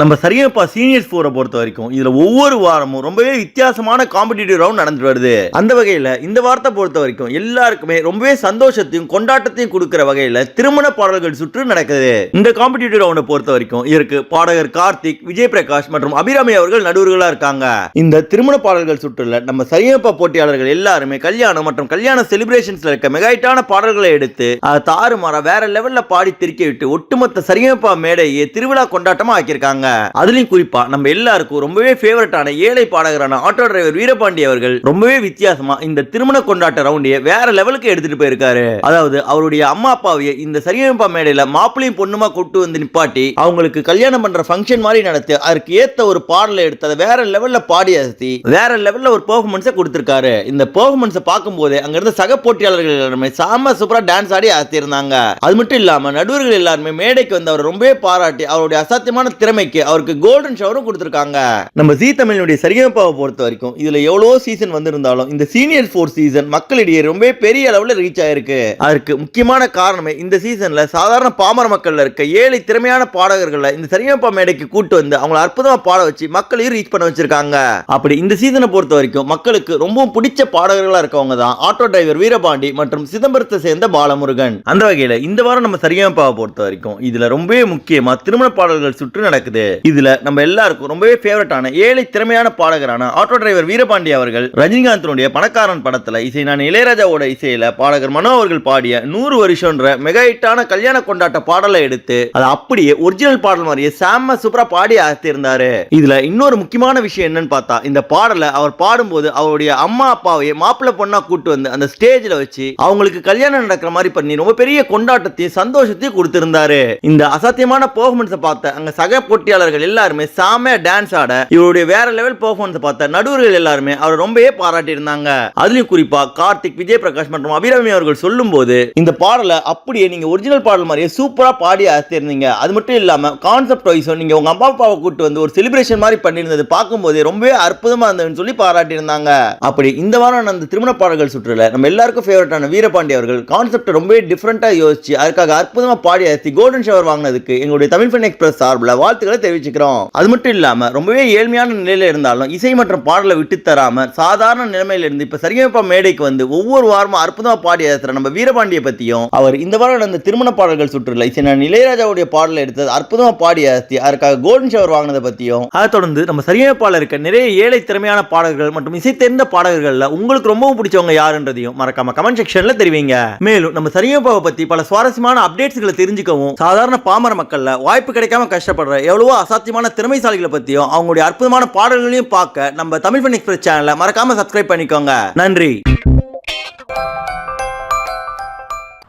நம்ம சரியப்பா சீனியர்ஸ் ஃபோரை பொறுத்த வரைக்கும் இதில் ஒவ்வொரு வாரமும் ரொம்பவே வித்தியாசமான காம்படிட்டிவ் ரவுண்ட் நடந்துட்டு வருது. அந்த வகையில் இந்த வாரத்தை பொறுத்த வரைக்கும் எல்லாருக்குமே ரொம்பவே சந்தோஷத்தையும் கொண்டாட்டத்தையும் கொடுக்குற வகையில் திருமண பாடல்கள் சுற்று நடக்குது. இந்த காம்படிட்டிவ் ரவுண்டை பொறுத்த வரைக்கும் இதற்கு பாடகர் கார்த்திக் விஜய் பிரகாஷ் மற்றும் அபிராமி அவர்கள் நடுவர்களாக இருக்காங்க. இந்த திருமண பாடல்கள் சுற்றுல நம்ம சரியப்பா போட்டியாளர்கள் எல்லாருமே கல்யாணம் மற்றும் கல்யாண செலிப்ரேஷன்ஸ்ல இருக்க மெகாயிட்டான பாடல்களை எடுத்து அதை தாறுமாறா வேற லெவலில் பாடி திருக்கி விட்டு ஒட்டுமொத்த சரியப்பா மேடையை திருவிழா கொண்டாட்டமாக ஆக்கியிருக்காங்க. அதுலயும் குறிப்பா நம்ம எல்லாருக்கும் ரொம்பவே ஃபேவரட்டான ஏழை பாடகரான ஆட்டோ டிரைவர் வீரபாண்டி அவர்கள் ரொம்பவே வித்தியாசமா இந்த திருமண கொண்டாட்ட ரவுண்டிய வேற லெவலுக்கு எடுத்துட்டு போயிருக்காரு. அதாவது அவருடைய அம்மா அப்பாவையே இந்த சரியமைப்பா மேடையில மாப்பிளையும் பொண்ணுமா கூட்டு வந்து நிப்பாட்டி அவங்களுக்கு கல்யாணம் பண்ற ஃபங்க்ஷன் மாதிரி நடத்தி அதற்கு ஏத்த ஒரு பாடலை எடுத்து அதை வேற லெவல்ல பாடி அசத்தி வேற லெவல்ல ஒரு பெர்ஃபார்மன்ஸை கொடுத்திருக்காரு. இந்த பெர்ஃபார்மன்ஸை பார்க்கும்போது அங்க இருந்த சக போட்டியாளர்கள் எல்லாருமே சாம சூப்பரா டான்ஸ் ஆடி அசத்திருந்தாங்க அது மட்டும் இல்லாம நடுவர்கள் எல்லாருமே மேடைக்கு வந்து அவர் ரொம்பவே பாராட்டி அவருடைய அசாத்தியமான திறமைக்கு அவருக்கு கோல்டன் ஷவரும் கொடுத்துருக்காங்க. நம்ம ஜி தமிழனுடைய சரிகமப்பாவை பொறுத்த வரைக்கும் இதுல எவ்வளவு சீசன் வந்திருந்தாலும் இந்த சீனியர் ஃபோர் சீசன் மக்களிடையே ரொம்ப பெரிய அளவுல ரீச் ஆயிருக்கு. அதற்கு முக்கியமான காரணமே இந்த சீசன்ல சாதாரண பாமர மக்கள்ல இருக்க ஏழை திறமையான பாடகர்களை இந்த சரிகமப்பா மேடைக்கு கூட்டு வந்து அவங்கள அற்புதமா பாட வச்சு மக்களையும் ரீச் பண்ண வச்சிருக்காங்க. அப்படி இந்த சீசனை பொறுத்த வரைக்கும் மக்களுக்கு ரொம்பவும் பிடிச்ச பாடகர்களா இருக்கவங்க தான் ஆட்டோ டிரைவர் வீரபாண்டி மற்றும் சிதம்பரத்தை சேர்ந்த பாலமுருகன். அந்த வகையில இந்த வாரம் நம்ம சரிகமப்பாவை பொறுத்த வரைக்கும் இதுல ரொம்பவே முக்கியமா திருமண பாடல்கள் சுற்று நடக்குது. இதுல நம்ம எல்லாருக்கும் ரொம்பவே ஃபேவரட்டான ஏழை திறமையான பாடகரான ஆட்டோ டிரைவர் வீரபாண்டி அவர்கள் ரஜினிகாந்தனுடைய பணக்காரன் படத்துல இசை நான் இளையராஜாவோட இசையில பாடகர் மனோ அவர்கள் பாடிய நூறு வருஷம்ன்ற மெகா ஹிட்டான கல்யாண கொண்டாட்ட பாடலை எடுத்து அதை அப்படியே ஒரிஜினல் பாடல் மாதிரியே சாம சூப்பரா பாடி ஆத்திருந்தாரு இதுல இன்னொரு முக்கியமான விஷயம் என்னன்னு பார்த்தா இந்த பாடலை அவர் பாடும்போது அவருடைய அம்மா அப்பாவையே மாப்பிள்ளை பொண்ணா கூட்டு வந்து அந்த ஸ்டேஜ்ல வச்சு அவங்களுக்கு கல்யாணம் நடக்கிற மாதிரி பண்ணி ரொம்ப பெரிய கொண்டாட்டத்தையும் சந்தோஷத்தையும் கொடுத்திருந்தாரு. இந்த அசாத்தியமான பெர்ஃபார்மன்ஸை பார்த்த அங்க சக போட்டியாளர்கள் எல்லாருமே சாமையா டான்ஸ் ஆட இவருடைய வேற லெவல் பெர்ஃபார்மன்ஸ் பார்த்த நடுவர்கள் எல்லாருமே அவர் ரொம்பவே பாராட்டி இருந்தாங்க அதுலயும் குறிப்பா கார்த்திக் விஜய் பிரகாஷ் மற்றும் அபிராமி அவர்கள் சொல்லும்போது இந்த பாடலை அப்படியே நீங்க ஒரிஜினல் பாடல் மாதிரியே சூப்பரா பாடி அசத்திருந்தீங்க. அது மட்டும் இல்லாம கான்செப்ட் வைஸும் நீங்க உங்க அம்மா அப்பாவை கூட்டு வந்து ஒரு செலிப்ரேஷன் மாதிரி பண்ணியிருந்தது பார்க்கும்போது ரொம்பவே அற்புதமா இருந்ததுன்னு சொல்லி பாராட்டி இருந்தாங்க அப்படி இந்த வாரம் அந்த திருமண பாடல்கள் சுற்றுல நம்ம எல்லாருக்கும் ஃபேவரட்டான வீரபாண்டி அவர்கள் கான்செப்ட் ரொம்பவே டிஃப்ரெண்டா யோசிச்சு அதுக்காக அற்புதமா பாடி அசத்தி கோல்டன் ஷவர் வாங்கினதுக்கு எங்களுடைய தமிழ் ஃபன் எக்ஸ்பிரஸ் சார்பில் வாழ்த்துக்களை தெரிவிச்சுக்கிறோம். அது மட்டும் இல்லாம ரொம்பவே ஏழ்மையான நிலையில இருந்தாலும் இசை மற்றும் பாடலை விட்டு தராம சாதாரண நிலைமையில இருந்து இப்ப சரிகமப்பா மேடைக்கு வந்து ஒவ்வொரு வாரமும் அற்புதமா பாடி அசத்துற நம்ம வீரபாண்டிய பத்தியும் அவர் இந்த வாரம் நடந்த திருமண பாடல்கள் சுற்றுல இசை நான் இளையராஜாவுடைய பாடலை எடுத்தது அற்புதமா பாடி அசத்தி அதற்காக கோல்டன் ஷவர் வாங்கினதை பத்தியும் அதை தொடர்ந்து நம்ம சரிகமப்பால இருக்க நிறைய ஏழை திறமையான பாடல்கள் மற்றும் இசை தெரிந்த பாடகர்கள்ல உங்களுக்கு ரொம்பவும் பிடிச்சவங்க யாருன்றதையும் மறக்காம கமெண்ட் செக்ஷன்ல தெரிவிங்க. மேலும் நம்ம சரிகமப்பாவை பத்தி பல சுவாரஸ்யமான அப்டேட்ஸ்களை தெரிஞ்சுக்கவும் சாதாரண பாமர மக்கள்ல வாய்ப்பு கிடைக்காம கஷ்டப்படுற எவ்வளவோ அசாத்தியமான திறமைசாலிகளை பற்றியும் அவங்களுடைய அற்புதமான பாடல்களையும் பார்க்க நம்ம தமிழ் ஃபன் எக்ஸ்பிரஸ் சேனலை மறக்காமல் சப்ஸ்கிரைப் பண்ணிக்கோங்க. நன்றி.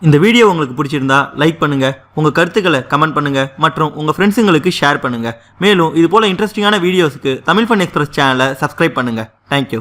இந்த வீடியோ உங்களுக்கு பிடிச்சிருந்தா லைக் பண்ணுங்கள் உங்கள் கருத்துக்களை கமெண்ட் பண்ணுங்கள் மற்றும் உங்கள் ஃப்ரெண்ட்ஸுங்களுக்கு ஷேர் பண்ணுங்கள் மேலும் இது போல் இன்ட்ரெஸ்டிங்கான வீடியோஸுக்கு தமிழ் ஃபன் எக்ஸ்பிரஸ் சேனலை சப்ஸ்கிரைப் பண்ணுங்க. Thank you